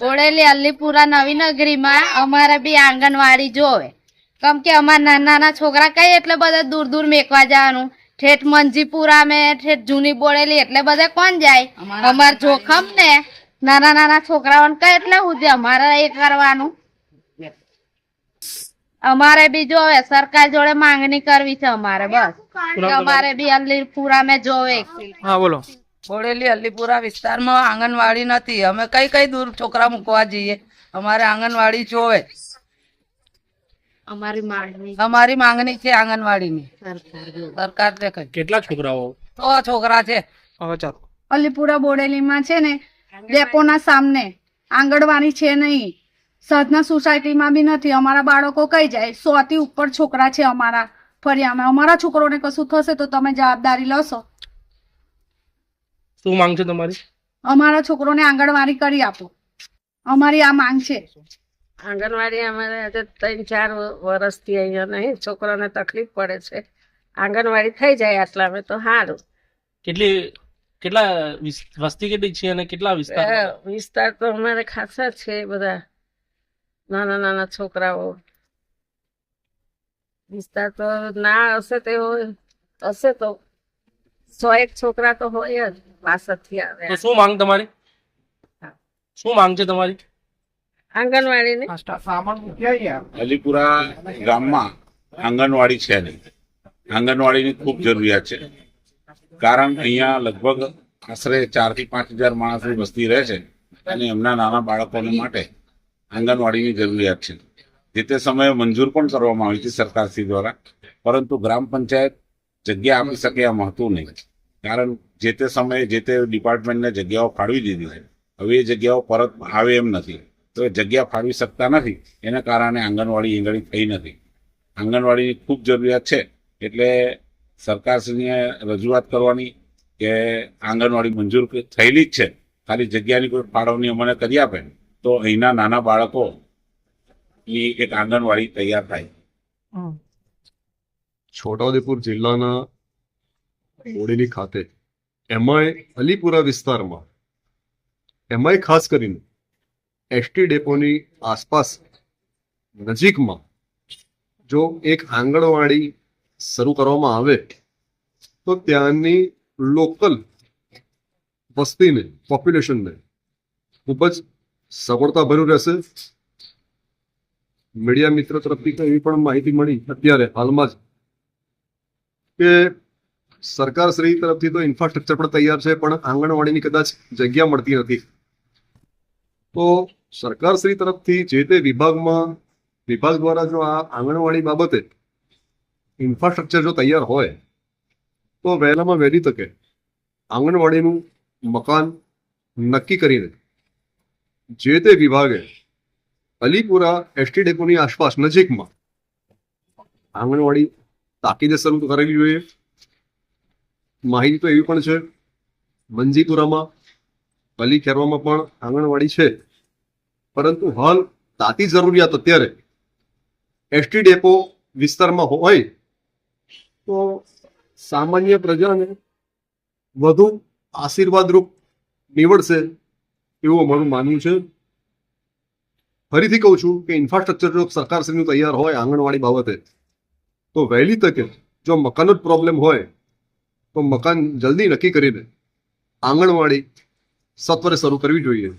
બોડેલી અલ્લીપુરા નવી નગરીમાં અમારે બી આંગણવાડી જોવે. કેમ કે અમારા નાના નાના છોકરા કઈ એટલે બધા દૂર દૂર મેકવા જવાનું? ઠેઠ મંજીપુરા મે ઠેઠ જૂની બોડેલી એટલે બધા કોણ જાય? અમાર જોખમ ને નાના નાના છોકરાઓને કઈ એટલે સુધી અમારે એ કરવાનું. અમારે બી જોવે સરકાર જોડે માંગણી કરવી છે અમારે બસ. અમારે બી અલ્લીપુરા મેં જોવે. હા બોલો. બોડેલી અલીપુરા વિસ્તારમાં આંગણવાડી નથી. અમે કઈ કઈ દૂર છોકરા મૂકવા જઈએ? અમારે આંગણવાડી જોવે. અમારી માંગણી. અમારી માંગણી છે આંગણવાડીની. સરકાર ને કઈ. કેટલા છોકરાઓ? તો છોકરા છે. અલીપુરા બોડેલીમાં છે ને ડેપોના સામને આંગણવાડી છે નહીં. સાધના સોસાયટીમાં બી નથી. અમારા બાળકો કઈ જાય? સો થી ઉપર છોકરા છે અમારા ફરિયામાં. અમારા છોકરોને કશું થશે તો તમે જવાબદારી લેશો. શું માંગ છે તમારી? અમારા છોકરોને આંગણવાડી કરી આપો. અમારી આ માંગ છે. આંગણવાડી અમારે આજે ત્રણ ચાર વર્ષથી અહીંયા નહીં છોકરાને તકલીફ પડે છે. આંગણવાડી થઈ જાય આટલામાં તો સારું કેટલી કેટલા વસ્તી કેટલી છે અને કેટલા વિસ્તાર? વિસ્તાર તો અમારે ખાસા છે બધા. નાના નાના છોકરાઓ. વિસ્તાર તો ના હશે તે હોય હશે તો સો એક છોકરા તો હોય જ બાસઠથી આવે શું માંગ તમારી? શું માંગ છે તમારી? આંગણવાડીની? અલીપુરા ગામમાં આંગણવાડી છે નહીં. આંગણવાડીની ખૂબ જરૂરિયાત છે. કારણ અહીંયા લગભગ આશરે ચારથી પાંચ હજાર માણસની વસ્તી રહે છે અને એમના નાના બાળકોને માટે આંગણવાડીની જરૂરિયાત છે. જે તે સમયે મંજૂર પણ કરવામાં આવી હતી સરકારશ્રી દ્વારા. પરંતુ ગ્રામ પંચાયત જગ્યા આપી શકે એમ હતું નહીં. કારણ જે તે સમયે જે તે ડિપાર્ટમેન્ટને જગ્યાઓ ફાળવી દીધી છે હવે એ જગ્યાઓ પરત આવે એમ નથી. તો એ જગ્યા ફાળવી શકતા નથી. એના કારણે આંગણવાડી ઈંગળી થઈ નથી. આંગણવાડીની ખૂબ જરૂરિયાત છે. એટલે સરકારશ્રીને રજૂઆત કરવાની કે આંગણવાડી મંજૂર થયેલી જ છે. ખાલી જગ્યાની કોઈ ફાળવણી અમને કરી આપે તો અહીંના નાના બાળકો ની એક આંગણવાડી તૈયાર થાય. છોટાઉદેપુર જિલ્લાના મોડીની ખાતે એમાંય અલીપુરા વિસ્તારમાં એમાંય ખાસ કરીને એસટી ડેપોની આસપાસ નજીકમાં જો એક આંગણવાડી શરૂ કરવામાં આવે, તો ત્યાંની લોકલ વસ્તીને, પોપ્યુલેશનને ખૂબ જ સગવડતા ભર્યું રહેશે. મીડિયા મિત્ર તરફથી એવી પણ માહિતી મળી. અત્યારે હાલમાં જ કે સરકાર શ્રી તરફથી તો ઇન્ફ્રાસ્ટ્રક્ચર પણ તૈયાર છે, પણ આંગણવાડીની કદાચ જગ્યા મળતી નથી. તો સરકાર શ્રી તરફથી જે તે વિભાગમાં, વિભાગ દ્વારા જો આ આંગણવાડી બાબતે ઇન્ફ્રાસ્ટ્રક્ચર જો તૈયાર હોય, તો વહેલામાં વહેલી તકે આંગણવાડીનું મકાન નક્કી કરીને જે તે વિભાગે અલીપુરા એસટી ડેપોની આસપાસ નજીકમાં આંગણવાડી તાકીદે શરૂ કરાવી જોઈએ માહિતી તો એવી પણ છે. મંજીપુરામાં પલી ખેરવામાં પણ આંગણવાડી છે. પરંતુ હાલ તાતી જરૂરિયાત અત્યારે એસટી ડેપો વિસ્તારમાં હોય તો સામાન્ય પ્રજાને વધુ આશીર્વાદરૂપ નીવડશે એવું અમારું માનવું છે. ફરીથી કહું છું કે ઇન્ફ્રાસ્ટ્રક્ચર જો સરકારશ્રીનું તૈયાર હોય આંગણવાડી બાબતે. તો વહેલી તકે જો મકાનનો જ પ્રોબ્લેમ હોય, તો મકાન જલ્દી નક્કી કરીને આંગણવાડી સત્વરે શરૂ કરવી જોઈએ.